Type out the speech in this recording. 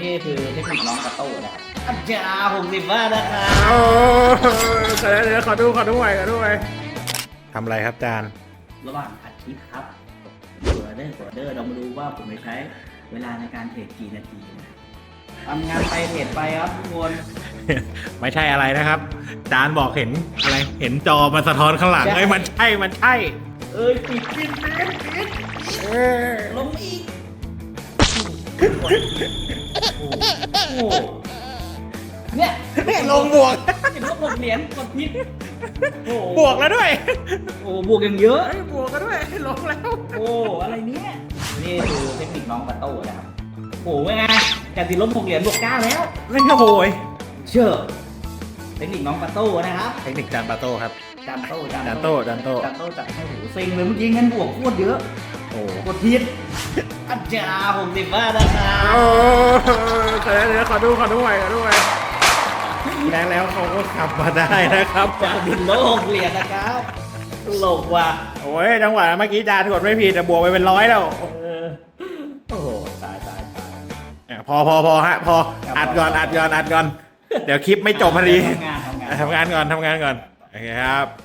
นี่คือเทคนิคน้องกระโต้นะครับอาจารย์หกสิบว่านะครับ โอ้เดี๋ยวเดี๋ยวขอดูขอดูใหม่ขอดูใหม่ทำอะไรครับจานระหว่างอัดคลิปครับตัวเดอร์ตัวเดอร์เรามาดูว่าผมจะใช้เวลาในการเทรดกี่นาทีนะทำงานไปเทรดไปครับทุกคน ไม่ใช่อะไรนะครับ จานบอกเห็นอะไร เห็นจอมันสะท้อนข้างหลังเอ้ยมันใช่มันใช่ เอ้ยปิดปิดปิดปิดเออลงอีก โอ้โหโอ้โหเนี่ยลงบวก เห็นว่าหกเหรียญกดพิษโอ้โหบวกแล้วด้วยโอ้โหบวกอย่างเยอะ เฮ้ยบวกกันด้วย ลงแล้ว โอ้อะไรเนี่ยนี่คือเทคนิคน้องกระโต้นะครับโอ้โหเป็นไงจากติดลบหกเหรียญบวกเก้าแล้วไม่โหยเชื่อเทคนิคน้องกระโต้นะครับ เทคนิคจานปาโต้ครับ จันโต้จันโต้จันโต้จันโต้จัดให้โหเซ็งเลยเมื่อกี้งั้นบวกโคตรเยอะโอ้กดพิษอาจารย์หกสิบว่านะครับโอ้เดี๋ยวเดี๋ยวขอดูขอดูใหม่ขอดูใหม่แล้วแล้วเขาก็ขับมาได้นะครับ จากติดลบหกเหรียญนะครับตลกว่ะโอ้ยจังหวะเมื่อกี้จานกดไม่ผิดแต่บวกไปเป็นร้อยแล้วเออโอ้โหตายตายตายอะพอพอพอฮะพออัดก่อนอัดก่อนอัดก่อนเดี๋ยวคลิปไม่จบพอดีทำงานทำงาน ทำงานก่อนทำงานก่อน โอเคครับ